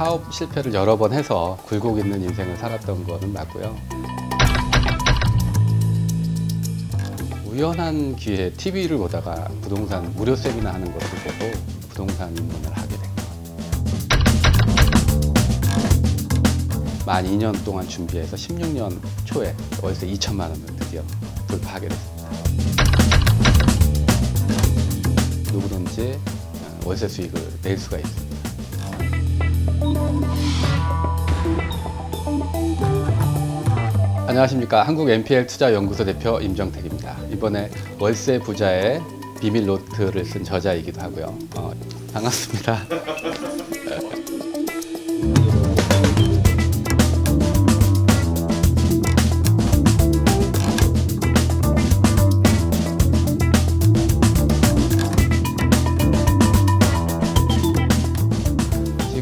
사업 실패를 여러 번 해서 굴곡 있는 인생을 살았던 거는 맞고요. 우연한 기회에 TV를 보다가 부동산 무료 세미나 하는 것을 보고 부동산 입문을 하게 된 거예요. 만 2년 동안 준비해서 16년 초에 월세 2천만 원을 드디어 돌파하게 됐습니다. 누구든지 어, 월세 수익을 낼 수가 있습니다. 안녕하십니까. 한국 NPL 투자 연구소 대표 임정택입니다. 이번에 월세 부자의 비밀 노트를 쓴 저자이기도 하고요. 어, 반갑습니다.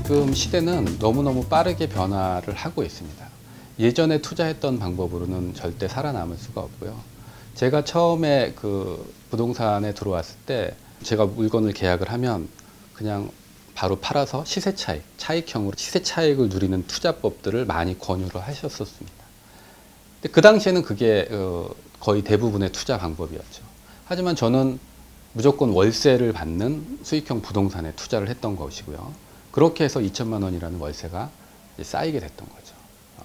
지금 시대는 너무너무 빠르게 변화를 하고 있습니다. 예전에 투자했던 방법으로는 절대 살아남을 수가 없고요. 제가 처음에 그 부동산에 들어왔을 때 제가 물건을 계약을 하면 그냥 바로 팔아서 시세 차익, 차익형으로 시세 차익을 누리는 투자법들을 많이 권유를 하셨었습니다. 근데 그 당시에는 그게 어, 거의 대부분의 투자 방법이었죠. 하지만 저는 무조건 월세를 받는 수익형 부동산에 투자를 했던 것이고요. 그렇게 해서 2천만 원이라는 월세가 쌓이게 됐던 거죠. 어,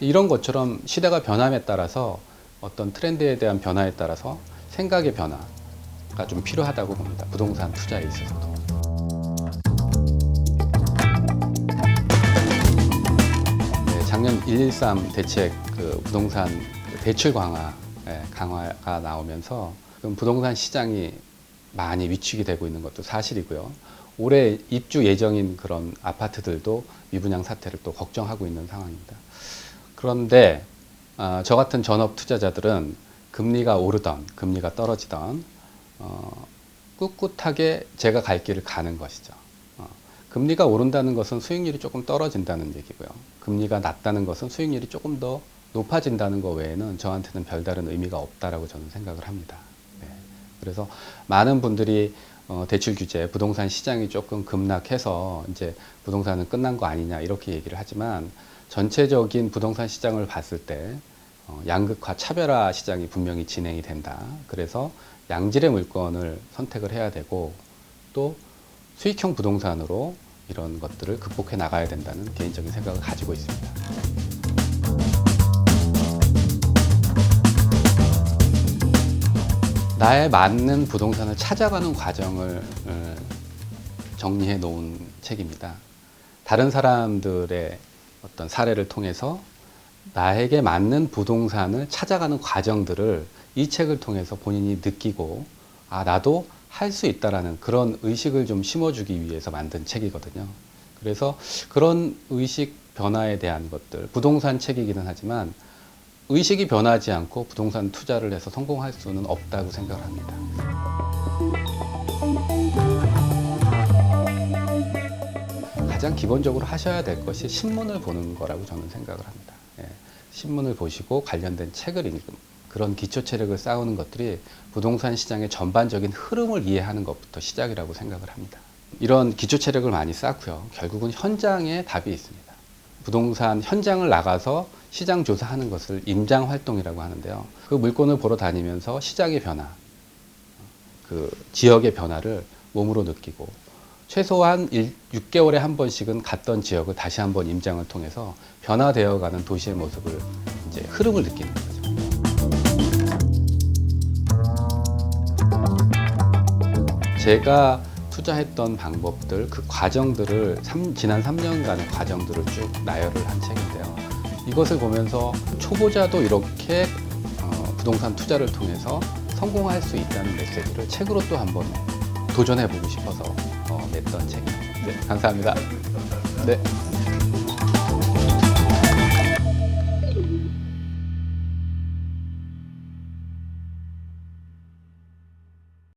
이런 것처럼 시대가 변함에 따라서 어떤 트렌드에 대한 변화에 따라서 생각의 변화가 좀 필요하다고 봅니다. 부동산 투자에 있어서도. 네, 작년 113 대책 그 부동산 대출 강화 예, 강화가 나오면서 부동산 시장이 많이 위축이 되고 있는 것도 사실이고요. 올해 입주 예정인 그런 아파트들도 미분양 사태를 또 걱정하고 있는 상황입니다. 그런데 어, 저 같은 전업 투자자들은 금리가 오르던 금리가 떨어지던 어, 꿋꿋하게 제가 갈 길을 가는 것이죠. 어, 금리가 오른다는 것은 수익률이 조금 떨어진다는 얘기고요. 금리가 낮다는 것은 수익률이 조금 더 높아진다는 것 외에는 저한테는 별다른 의미가 없다라고 저는 생각을 합니다. 네. 그래서 많은 분들이 어, 대출 규제, 부동산 시장이 조금 급락해서 이제 부동산은 끝난 거 아니냐 이렇게 얘기를 하지만 전체적인 부동산 시장을 봤을 때 어, 양극화, 차별화 시장이 분명히 진행이 된다. 그래서 양질의 물건을 선택을 해야 되고 또 수익형 부동산으로 이런 것들을 극복해 나가야 된다는 개인적인 생각을 가지고 있습니다. 나에 맞는 부동산을 찾아가는 과정을 어, 정리해 놓은 책입니다. 다른 사람들의 어떤 사례를 통해서 나에게 맞는 부동산을 찾아가는 과정들을 이 책을 통해서 본인이 느끼고 아 나도 할 수 있다라는 그런 의식을 좀 심어주기 위해서 만든 책이거든요. 그래서 그런 의식 변화에 대한 것들 부동산 책이기는 하지만 의식이 변하지 않고 부동산 투자를 해서 성공할 수는 없다고 생각을 합니다. 가장 기본적으로 하셔야 될 것이 신문을 보는 거라고 저는 생각을 합니다. 예, 신문을 보시고 관련된 책을 읽는 그런 기초 체력을 쌓는 것들이 부동산 시장의 전반적인 흐름을 이해하는 것부터 시작이라고 생각을 합니다. 이런 기초 체력을 많이 쌓고요. 결국은 현장에 답이 있습니다. 부동산 현장을 나가서 시장 조사하는 것을 임장 활동이라고 하는데요. 그 물건을 보러 다니면서 시장의 변화, 그 지역의 변화를 몸으로 느끼고 최소한 1, 6개월에 한 번씩은 갔던 지역을 다시 한번 임장을 통해서 변화되어가는 도시의 모습을 이제 흐름을 느끼는 거죠. 제가 투자했던 방법들, 그 과정들을 삼- 지난 3년간의 과정들을 쭉 나열을 한 책인데요. 이것을 보면서 초보자도 이렇게 어, 부동산 투자를 통해서 성공할 수 있다는 메시지를 책으로 또 한번 도전해 보고 싶어서 어, 냈던 책입니다. 네, 감사합니다. 네.